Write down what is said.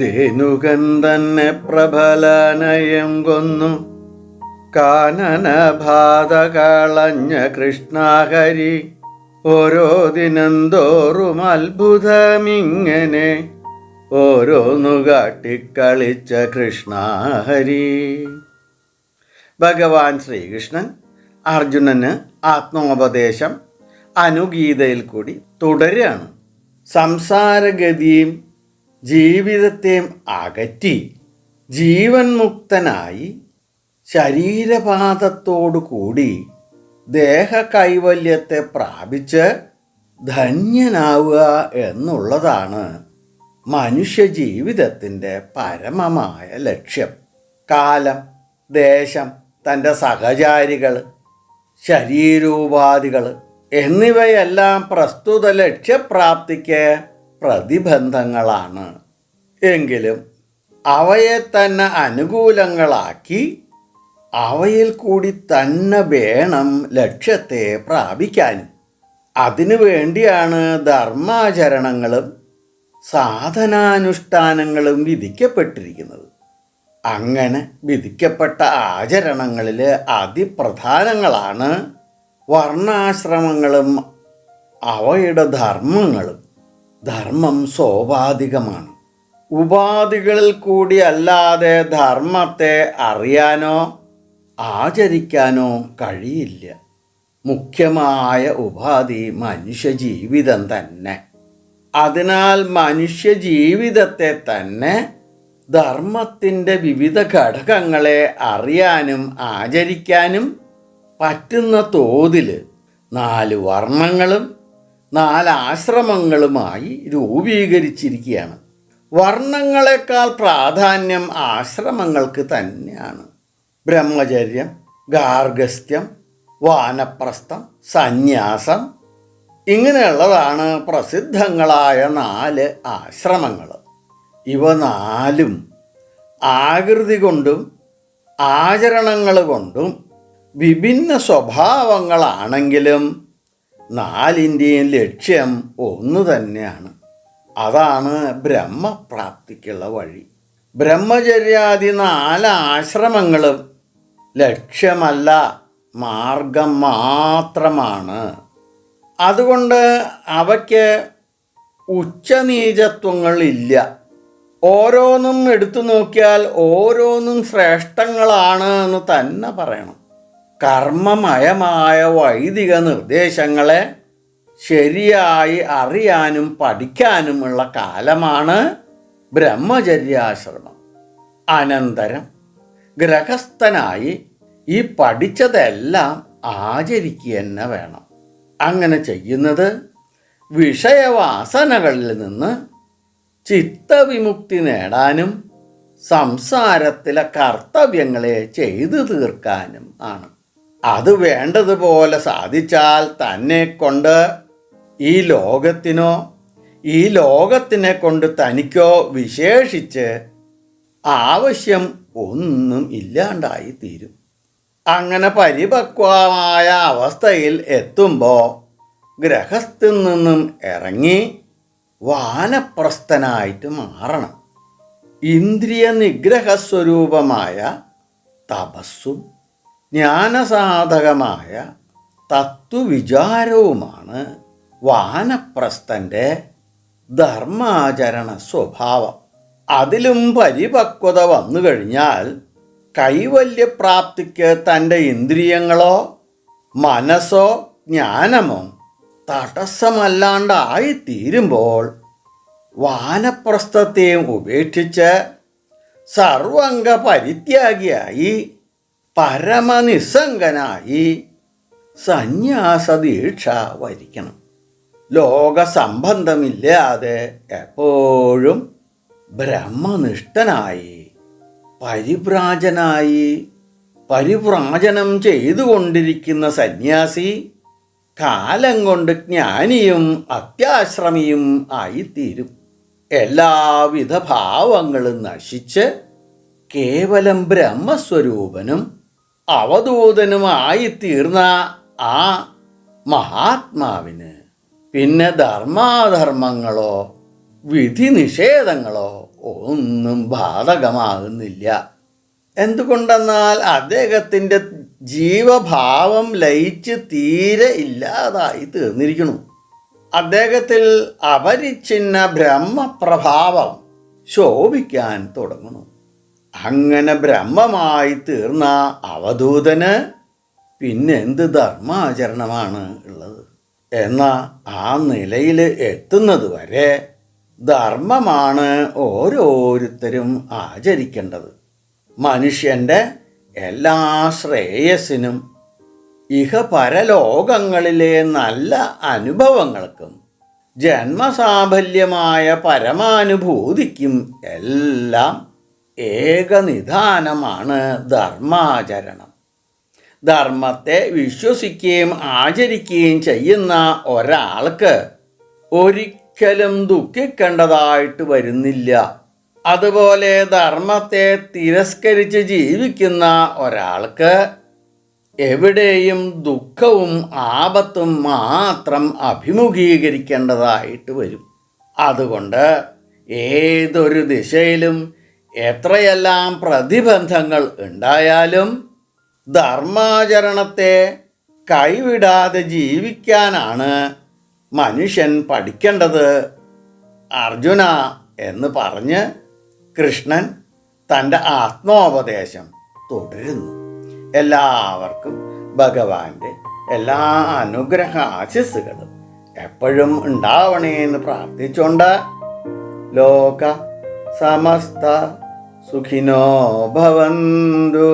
ധേനുകൻ തന്നെ പ്രബലനയം കൊന്നു. കാനനബാധ കളഞ്ഞ കൃഷ്ണഹരി ഓരോ ദിനം തോറും അത്ഭുതമിങ്ങനെ ഓരോന്നു കാട്ടിക്കളിച്ച കൃഷ്ണഹരി. ഭഗവാൻ ശ്രീകൃഷ്ണൻ അർജുനന് ആത്മോപദേശം അനുഗീതയിൽ കൂടി തുടരുകയാണ് സംസാരഗതിയും ജീവിതത്തെയും അകറ്റി ജീവൻ മുക്തനായി ശരീരപാതത്തോടു കൂടി ദേഹ കൈവല്യത്തെ പ്രാപിച്ച് ധന്യനാവുക എന്നുള്ളതാണ് മനുഷ്യ ജീവിതത്തിന്റെ പരമമായ ലക്ഷ്യം. കാലം ദേശം തന്റെ സഹചാരികൾ ശരീരോപാധികൾ എന്നിവയെല്ലാം പ്രസ്തുത ലക്ഷ്യപ്രാപ്തിക്ക് പ്രതിബന്ധങ്ങളാണ്. എങ്കിലും അവയെ തന്നെ അനുകൂലങ്ങളാക്കി അവയിൽ കൂടി തന്നെ വേണം ലക്ഷ്യത്തെ പ്രാപിക്കാനും. അതിനു വേണ്ടിയാണ് ധർമാചരണങ്ങളും സാധനാനുഷ്ഠാനങ്ങളും വിധിക്കപ്പെട്ടിരിക്കുന്നത്. അങ്ങനെ വിധിക്കപ്പെട്ട ആചരണങ്ങളിൽ അതിപ്രധാനങ്ങളാണ് വർണാശ്രമങ്ങളും അവയുടെ ധർമ്മങ്ങളും. ധർമ്മം സോപാധികമാണ് ഉപാധികളിൽ കൂടി അല്ലാതെ ധർമ്മത്തെ അറിയാനോ ആചരിക്കാനോ കഴിയില്ല. മുഖ്യമായ ഉപാധി മനുഷ്യജീവിതം തന്നെ. അതിനാൽ മനുഷ്യജീവിതത്തെ തന്നെ ധർമ്മത്തിന്റെ വിവിധ ഘടകങ്ങളെ അറിയാനും ആചരിക്കാനും പറ്റുന്ന തോതിൽ നാല് വർണങ്ങളും നാല് ആശ്രമങ്ങളുമായി രൂപീകരിച്ചിരിക്കുകയാണ്. വർണങ്ങളെക്കാൾ പ്രാധാന്യം ആശ്രമങ്ങൾക്ക് തന്നെയാണ്. ബ്രഹ്മചര്യം ഗാർഗസ്ഥ്യം വാനപ്രസ്ഥം സന്യാസം ഇങ്ങനെയുള്ളതാണ് പ്രസിദ്ധങ്ങളായ നാല് ആശ്രമങ്ങൾ. ഇവ നാലും ആകൃതി കൊണ്ടും ആചരണങ്ങൾ കൊണ്ടും വിഭിന്ന സ്വഭാവങ്ങളാണെങ്കിലും നാലിന്റെയും ലക്ഷ്യം ഒന്ന് തന്നെയാണ്. അതാണ് ബ്രഹ്മപ്രാപ്തിക്കുള്ള വഴി. ബ്രഹ്മചര്യാദി നാല് ആശ്രമങ്ങളും ലക്ഷ്യമല്ല മാർഗം മാത്രമാണ്. അതുകൊണ്ട് അവയ്ക്ക് ഉച്ചനീചത്വങ്ങളില്ല. ഓരോന്നും എടുത്തു നോക്കിയാൽ ഓരോന്നും ശ്രേഷ്ഠങ്ങളാണ് എന്ന് തന്നെ പറയണം. കർമ്മമയമായ വൈദിക നിർദ്ദേശങ്ങളെ ശരിയായി അറിയാനും പഠിക്കാനുമുള്ള കാലമാണ് ബ്രഹ്മചര്യാശ്രമം. അനന്തരം ഗ്രഹസ്ഥനായി ഈ പഠിച്ചതെല്ലാം ആചരിക്കുക തന്നെ വേണം. അങ്ങനെ ചെയ്യുന്നത് വിഷയവാസനകളിൽ നിന്ന് ചിത്തവിമുക്തി നേടാനും സംസാരത്തിലെ കർത്തവ്യങ്ങളെ ചെയ്തു തീർക്കാനും ആണ്. അത് വേണ്ടതുപോലെ സാധിച്ചാൽ തന്നെ കൊണ്ട് ഈ ലോകത്തിനോ ഈ ലോകത്തിനെ കൊണ്ട് തനിക്കോ വിശേഷിച്ച് ആവശ്യം ഒന്നും ഇല്ലാണ്ടായി തീരും. അങ്ങനെ പരിപക്വമായ അവസ്ഥയിൽ എത്തുമ്പോൾ ഗ്രഹസ്ഥിൽ നിന്നും ഇറങ്ങി വാനപ്രസ്ഥനായിട്ട് മാറണം. ഇന്ദ്രിയ നിഗ്രഹസ്വരൂപമായ തപസ്സും ജ്ഞാനസാധകമായ തത്വവിചാരവുമാണ് വാനപ്രസ്ഥന്റെ ധർമാചരണ സ്വഭാവം. അതിലും പരിപക്വത വന്നു കഴിഞ്ഞാൽ കൈവല്യപ്രാപ്തിക്ക് തന്റെ ഇന്ദ്രിയങ്ങളോ മനസ്സോ ജ്ഞാനമോ തടസ്സമല്ലാണ്ടായിത്തീരുമ്പോൾ വാനപ്രസ്ഥത്തെയും ഉപേക്ഷിച്ച് സർവംഗ പരിത്യാഗിയായി പരമനിസ്സംഗനായി സന്യാസദീക്ഷ വരിക്കണം. ലോകസംബന്ധമില്ലാതെ എപ്പോഴും ബ്രഹ്മനിഷ്ഠനായി പരിവ്രാജനായി പരിവ്രാജനം ചെയ്തുകൊണ്ടിരിക്കുന്ന സന്യാസി കാലം കൊണ്ട് ജ്ഞാനിയും അത്യാശ്രമിയും ആയിത്തീരും. എല്ലാവിധ ഭാവങ്ങളും നശിച്ച് കേവലം ബ്രഹ്മസ്വരൂപനും അവധൂതനുമായി തീർന്ന ആ മഹാത്മാവിന് പിന്നെ ധർമാധർമ്മങ്ങളോ വിധി നിഷേധങ്ങളോ ഒന്നും ബാധകമാകുന്നില്ല. എന്തുകൊണ്ടെന്നാൽ അദ്ദേഹത്തിന്റെ ജീവഭാവം ലയിച്ച് തീരെ ഇല്ലാതായി തീർന്നിരിക്കുന്നു. അദ്ദേഹത്തിൽ അപരിച്ഛിന്ന ബ്രഹ്മപ്രഭാവം ശോഭിക്കാൻ തുടങ്ങുന്നു. അങ്ങനെ ബ്രഹ്മമായി തീർന്ന അവധൂതന് പിന്നെന്ത് ധർമാചരണമാണ് ഉള്ളത്? എന്നാൽ ആ നിലയിൽ എത്തുന്നത് വരെ ധർമ്മമാണ് ഓരോരുത്തരും ആചരിക്കേണ്ടത്. മനുഷ്യന്റെ എല്ലാ ശ്രേയസ്സിനും ഇഹപരലോകങ്ങളിലെ നല്ല അനുഭവങ്ങൾക്കും ജന്മസാഫല്യമായ പരമാനുഭൂതിക്കും എല്ലാം ഏകനിധാനമാണ് ധർമാചരണം. ധർമ്മത്തെ വിശ്വസിക്കുകയും ആചരിക്കുകയും ചെയ്യുന്ന ഒരാൾക്ക് ഒരിക്കലും ദുഃഖിക്കേണ്ടതായിട്ട് വരുന്നില്ല. അതുപോലെ ധർമ്മത്തെ തിരസ്കരിച്ച് ജീവിക്കുന്ന ഒരാൾക്ക് എവിടെയും ദുഃഖവും ആപത്തും മാത്രം അഭിമുഖീകരിക്കേണ്ടതായിട്ട് വരും. അതുകൊണ്ട് ഏതൊരു ദിശയിലും എത്രയെല്ലാം പ്രതിബന്ധങ്ങൾ ഉണ്ടായാലും ധർമാചരണത്തെ കൈവിടാതെ ജീവിക്കാനാണ് മനുഷ്യൻ പഠിക്കേണ്ടത്. അർജുന എന്ന് പറഞ്ഞ് കൃഷ്ണൻ തന്റെ ആത്മോപദേശം തുടരുന്നു. എല്ലാവർക്കും ഭഗവാന്റെ എല്ലാ അനുഗ്രഹ ആശസ്സുകളും എപ്പോഴും ഉണ്ടാവണേ എന്ന് പ്രാർത്ഥിച്ചുകൊണ്ട് ലോക समस्त सुखिनो भवन्तु।